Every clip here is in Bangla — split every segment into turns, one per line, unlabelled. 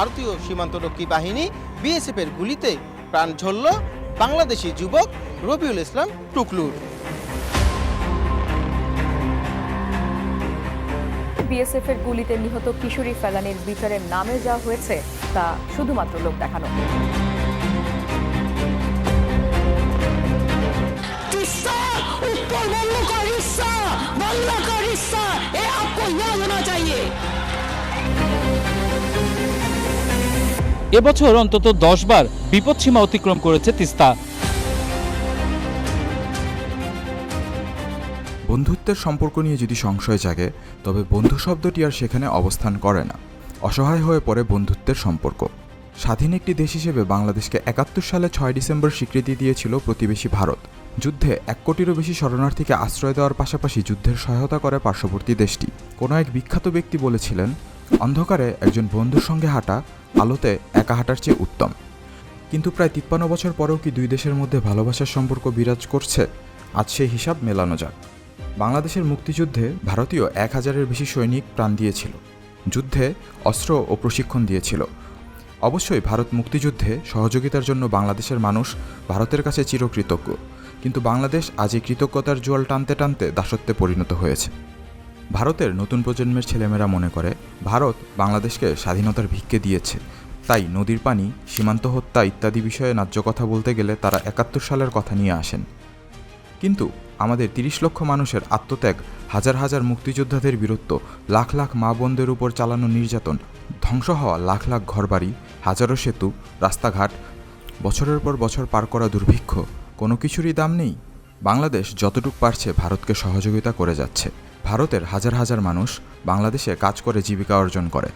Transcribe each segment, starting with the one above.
ভারতীয় সীমান্তরক্ষী বাহিনী বিএসএফ এর গুলিতে প্রাণ ঝরল বাংলাদেশি যুবক রবিউল ইসলাম টুকলুর।
বিএসএফ এর গুলিতে নিহত কিশোরী ফেলানির বিচারের নামে যা হয়েছে তা শুধুমাত্র লোক দেখানো।
উত্তরবঙ্গ
এবছর অন্তত দশ বার বিপদসীমা অতিক্রম করেছে তিস্তা।
বন্ধুত্বের সম্পর্ক নিয়ে যদি সংশয় জাগে, তবে বন্ধু শব্দটি আর সেখানে অবস্থান করে না। অসহায় হয়ে পড়ে বন্ধুত্বের সম্পর্ক। স্বাধীন একটি দেশ হিসেবে বাংলাদেশকে একাত্তর সালে ছয় ডিসেম্বর স্বীকৃতি দিয়েছিল প্রতিবেশী ভারত। যুদ্ধে এক কোটিরও বেশি শরণার্থীকে আশ্রয় দেওয়ার পাশাপাশি যুদ্ধের সহায়তা করে পার্শ্ববর্তী দেশটি। কোনো এক বিখ্যাত ব্যক্তি বলেছিলেন, অন্ধকারে একজন বন্ধুর সঙ্গে হাঁটা আলোতে একা হাঁটার চেয়ে উত্তম। কিন্তু প্রায় তিপ্পান্ন বছর পরেও কি দুই দেশের মধ্যে ভালোবাসার সম্পর্ক বিরাজ করছে, আজ সেই হিসাব মেলানো যাক। বাংলাদেশের মুক্তিযুদ্ধে ভারতীয় এক হাজারের বেশি সৈনিক প্রাণ দিয়েছিল, যুদ্ধে অস্ত্র ও প্রশিক্ষণ দিয়েছিল। অবশ্যই ভারত মুক্তিযুদ্ধে সহযোগিতার জন্য বাংলাদেশের মানুষ ভারতের কাছে চিরকৃতজ্ঞ, কিন্তু বাংলাদেশ আজ এই কৃতজ্ঞতার জোয়াল টানতে টানতে দাসত্বে পরিণত হয়েছে। ভারতের নতুন প্রজন্মের ছেলেমেয়েরা মনে করে, ভারত বাংলাদেশকে স্বাধীনতার ভিক্ষে দিয়েছে। তাই নদীর পানি, সীমান্ত হত্যা ইত্যাদি বিষয়ে ন্যায্য কথা বলতে গেলে তারা একাত্তর সালের কথা নিয়ে আসেন। কিন্তু আমাদের তিরিশ লক্ষ মানুষের আত্মত্যাগ, হাজার হাজার মুক্তিযোদ্ধাদের বীরত্ব, লাখ লাখ মা বোনদের উপর চালানো নির্যাতন, ধ্বংস হওয়া লাখ লাখ ঘরবাড়ি, হাজারো সেতু, রাস্তাঘাট, বছরের পর বছর পার করা দুর্ভিক্ষ, কোনো কিছুরই দাম নেই। বাংলাদেশ যতটুক পারছে ভারতকে সহযোগিতা করে যাচ্ছে। ভারতের হাজার হাজার মানুষ বাংলাদেশে কাজ করে জীবিকা অর্জন করে।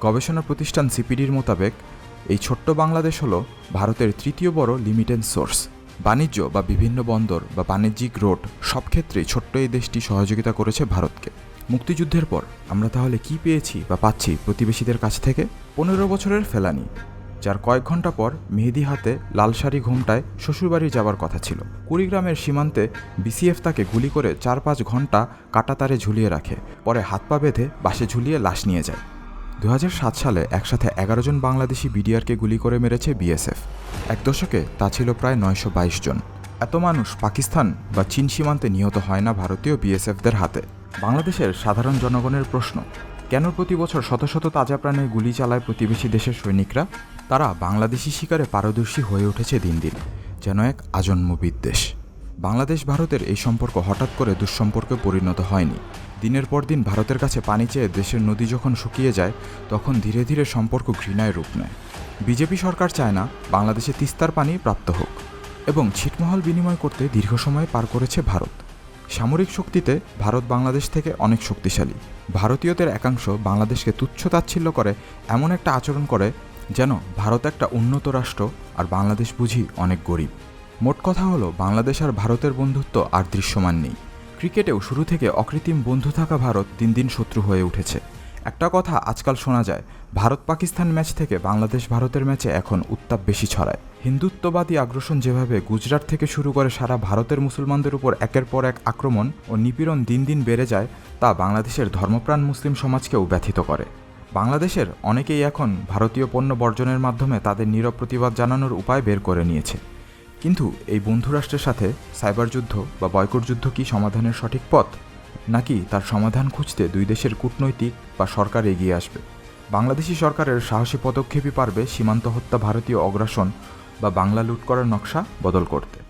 গবেষণা প্রতিষ্ঠান সিপিডির মোতাবেক এই ছোট্ট বাংলাদেশ হলো ভারতের তৃতীয় বড় লিমিটেড সোর্স বাণিজ্য বা বিভিন্ন বন্দর বা বাণিজ্যিক রোড সব ক্ষেত্রেই ছোট্ট এই দেশটি সহযোগিতা করেছে ভারতকে। মুক্তিযুদ্ধের পর আমরা তাহলে কি পেয়েছি বা পাচ্ছি প্রতিবেশীদের কাছ থেকে? পনেরো বছরের ফেলানি। যার কয়েক ঘণ্টা পর মেহেদি হাতে লাল শাড়ি ঘোমটায় শ্বশুরবাড়ি যাওয়ার কথা ছিল। কুড়িগ্রামের সীমান্তে বিসিএফ তাকে গুলি করে চার পাঁচ ঘণ্টা কাটাতারে ঝুলিয়ে রাখে, পরে হাত পা বেঁধে বাসে ঝুলিয়ে লাশ নিয়ে যায়। দু হাজার সাত সালে একসাথে এগারো জন বাংলাদেশি বিডিআরকে গুলি করে মেরেছে বিএসএফ। এক দশকে তা ছিল প্রায় নয়শো বাইশ জন। এত মানুষ পাকিস্তান বা চীন সীমান্তে নিহত হয় না ভারতীয় বিএসএফদের হাতে। বাংলাদেশের সাধারণ জনগণের প্রশ্ন কেন প্রতি বছর শত শত তাজা প্রাণে গুলি চালায় প্রতিবেশী দেশের সৈনিকরা? তারা বাংলাদেশি শিকারে পারদর্শী হয়ে উঠেছে দিন দিন, যেন এক আজন্ম বিদ্বেষ বাংলাদেশ, ভারতের এই সম্পর্ক হঠাৎ করে দুঃসম্পর্কে পরিণত হয়নি। দিনের পর দিন ভারতের কাছে পানি চেয়ে দেশের নদী যখন শুকিয়ে যায়, তখন ধীরে ধীরে সম্পর্ক ঘৃণায় রূপ নেয়। বিজেপি সরকার চায় না বাংলাদেশে তিস্তার পানি প্রাপ্ত হোক, এবং ছিটমহল বিনিময় করতে দীর্ঘ সময় পার করেছে ভারত। সামরিক শক্তিতে ভারত বাংলাদেশ থেকে অনেক শক্তিশালী। ভারতীয়দের একাংশ বাংলাদেশকে তুচ্ছ তাচ্ছিল্য করে এমন একটা আচরণ করে যেন ভারত একটা উন্নত রাষ্ট্র আর বাংলাদেশ বুঝি অনেক গরিব। মোট কথা হলো, বাংলাদেশ আর ভারতের বন্ধুত্ব আর দৃশ্যমান নেই। ক্রিকেটেও শুরু থেকে অকৃত্রিম বন্ধু থাকা ভারত দিন দিন শত্রু হয়ে উঠেছে। একটা কথা আজকাল শোনা যায় ভারত পাকিস্তান ম্যাচ থেকে বাংলাদেশ ভারতের ম্যাচে এখন উত্তাপ বেশি ছড়ায়। হিন্দুত্ববাদী আগ্রাসন যেভাবে গুজরাট থেকে শুরু করে সারা ভারতের মুসলমানদের উপর একের পর এক আক্রমণ ও নিপীড়ন দিন দিন বেড়ে যায়, তা বাংলাদেশের ধর্মপ্রাণ মুসলিম সমাজকেও ব্যথিত করে। বাংলাদেশের অনেকেই এখন ভারতীয় পণ্য বর্জনের মাধ্যমে তাদের নীরব প্রতিবাদ জানানোর উপায় বের করে নিয়েছে। কিন্তু এই বন্ধুরাষ্ট্রের সাথে সাইবার যুদ্ধ বা বয়কট যুদ্ধ কি সমাধানের সঠিক পথ? নাকি তার সমাধান খুঁজতে দুই দেশের কূটনৈতিক বা সরকার এগিয়ে আসবে? বাংলাদেশি সরকারের সাহসী পদক্ষেপই পারবে সীমান্ত হত্যা, ভারতীয় অগ্রাসন বা বাংলা লুট করার নকশা বদল করতে।